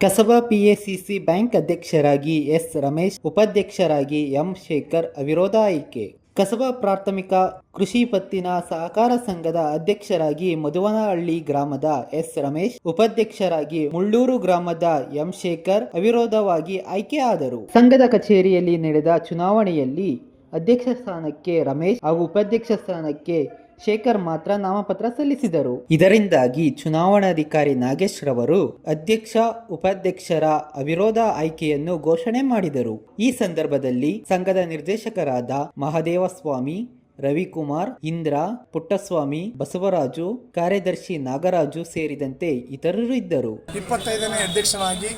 ಕಸಬಾ PACC bank ಅಧ್ಯಕ್ಷರಾಗಿ S Ramesh, ಉಪಾಧ್ಯಕ್ಷರಾಗಿ M Shekhar ಅವಿರೋಧ ಆಯ್ಕೆ. ಕಸಬಾ ಪ್ರಾಥಮಿಕ ಕೃಷಿ ಪತ್ತಿನ ಸಹಕಾರ ಸಂಘದ ಅಧ್ಯಕ್ಷರಾಗಿ ಮಧುವನಹಳ್ಳಿ ಗ್ರಾಮದ ಎಸ್ ರಮೇಶ್, ಉಪಾಧ್ಯಕ್ಷರಾಗಿ ಮುಳ್ಳೂರು ಗ್ರಾಮದ ಎಂ ಶೇಖರ್ ಅವಿರೋಧವಾಗಿ ಆಯ್ಕೆಯಾದರು ಸಂಘದ ಕಚೇರಿಯಲ್ಲಿ ನಡೆದ ಚುನಾವಣೆಯಲ್ಲಿ ಅಧ್ಯಕ್ಷ ಸ್ಥಾನಕ್ಕೆ ರಮೇಶ್ ಹಾಗೂ ಉಪಾಧ್ಯಕ್ಷ ಸ್ಥಾನಕ್ಕೆ ಶೇಖರ್ ಮಾತ್ರ ನಾಮಪತ್ರ ಸಲ್ಲಿಸಿದರು. ಇದರಿಂದಾಗಿ ಚುನಾವಣಾಧಿಕಾರಿ ನಾಗೇಶ್ ರವರು ಅಧ್ಯಕ್ಷ ಉಪಾಧ್ಯಕ್ಷರ ಅವಿರೋಧ ಆಯ್ಕೆಯನ್ನು ಘೋಷಣೆ ಮಾಡಿದರು. ಈ ಸಂದರ್ಭದಲ್ಲಿ ಸಂಘದ ನಿರ್ದೇಶಕರಾದ ಮಹದೇವಸ್ವಾಮಿ ರವಿಕುಮಾರ್ ಇಂದ್ರ ಪುಟ್ಟಸ್ವಾಮಿ ಬಸವರಾಜು ಕಾರ್ಯದರ್ಶಿ ನಾಗರಾಜು ಸೇರಿದಂತೆ ಇತರರು ಇದ್ದರು. ಇಪ್ಪತ್ತೈದನೇ ಅಧ್ಯಕ್ಷನಾಗಿ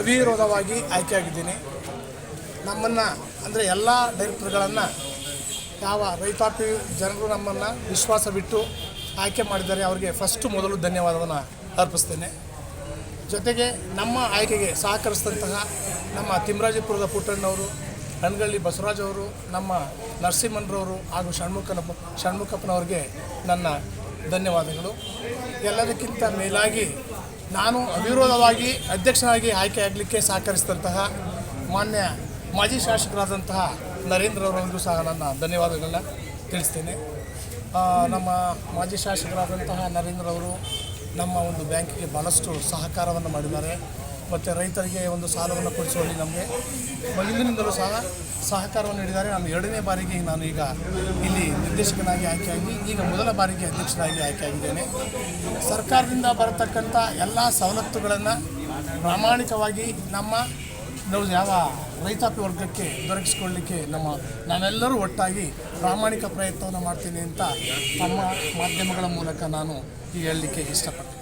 ಅವಿರೋಧವಾಗಿ ಆಯ್ಕೆಯಾಗಿದ್ದೀನಿ. ನಮ್ಮನ್ನು ಅಂದರೆ ಎಲ್ಲ ಡೈರೆಕ್ಟರ್ಗಳನ್ನು ಯಾವ ರೈತಾಪಿ ಜನರು ನಮ್ಮನ್ನು ವಿಶ್ವಾಸ ಬಿಟ್ಟು ಆಯ್ಕೆ ಮಾಡಿದ್ದಾರೆ ಅವರಿಗೆ ಫಸ್ಟು ಮೊದಲು ಧನ್ಯವಾದವನ್ನು ಅರ್ಪಿಸ್ತೇನೆ. ಜೊತೆಗೆ ನಮ್ಮ ಆಯ್ಕೆಗೆ ಸಹಕರಿಸಿದಂತಹ ನಮ್ಮ ತಿಮ್ಮರಾಜಪುರದ ಪುಟ್ಟಣ್ಣವರು ಹಣಗಳ್ಳಿ ಬಸವರಾಜ್ ಅವರು, ನಮ್ಮ ನರಸಿಂಹನ್ರವರು ಹಾಗೂ ಷಣ್ಮುಖನ ಷಣ್ಮುಖಪ್ಪನವ್ರಿಗೆ ನನ್ನ ಧನ್ಯವಾದಗಳು. ಎಲ್ಲದಕ್ಕಿಂತ ಮೇಲಾಗಿ ನಾನು ಅವಿರೋಧವಾಗಿ ಅಧ್ಯಕ್ಷನಾಗಿ ಆಯ್ಕೆಯಾಗಲಿಕ್ಕೆ ಸಹಕರಿಸಿದಂತಹ ಮಾನ್ಯ ಮಾಜಿ ಶಾಸಕರಾದಂತಹ ನರೇಂದ್ರ ಅವರಿಗೂ ಸಹ ನನ್ನ ಧನ್ಯವಾದಗಳನ್ನ ತಿಳಿಸ್ತೇನೆ. ನಮ್ಮ ಮಾಜಿ ಶಾಸಕರಾದಂತಹ ನರೇಂದ್ರ ಅವರು ನಮ್ಮ ಒಂದು ಬ್ಯಾಂಕಿಗೆ ಭಾಳಷ್ಟು ಸಹಕಾರವನ್ನು ಮಾಡಿದ್ದಾರೆ. ಮತ್ತು ರೈತರಿಗೆ ಒಂದು ಸಾಲವನ್ನು ಕೊಡಿಸುವಲ್ಲಿ ನಮಗೆ ಮೊದಲಿನಿಂದಲೂ ಸಹ ಸಹಕಾರವನ್ನು ನೀಡಿದ್ದಾರೆ. ನಾನು ಎರಡನೇ ಬಾರಿಗೆ ನಾನು ಈಗ ಇಲ್ಲಿ ನಿರ್ದೇಶಕನಾಗಿ ಆಯ್ಕೆಯಾಗಿ, ಈಗ ಮೊದಲ ಬಾರಿಗೆ ಅಧ್ಯಕ್ಷನಾಗಿ ಆಯ್ಕೆಯಾಗಿದ್ದೇನೆ. ಸರ್ಕಾರದಿಂದ ಬರತಕ್ಕಂಥ ಎಲ್ಲ ಸವಲತ್ತುಗಳನ್ನು ಪ್ರಾಮಾಣಿಕವಾಗಿ ನಮ್ಮ ನಾವು ಯಾವ ರೈತಾಪಿ ವರ್ಗಕ್ಕೆ ದೊರಕಿಸಿಕೊಳ್ಳಲಿಕ್ಕೆ ನಮ್ಮ ನಾವೆಲ್ಲರೂ ಒಟ್ಟಾಗಿ ಪ್ರಾಮಾಣಿಕ ಪ್ರಯತ್ನವನ್ನು ಮಾಡ್ತೀನಿ ಅಂತ ತಮ್ಮ ಮಾಧ್ಯಮಗಳ ಮೂಲಕ ನಾನು ಹೇಳಲಿಕ್ಕೆ ಇಷ್ಟಪಡ್ತೀನಿ.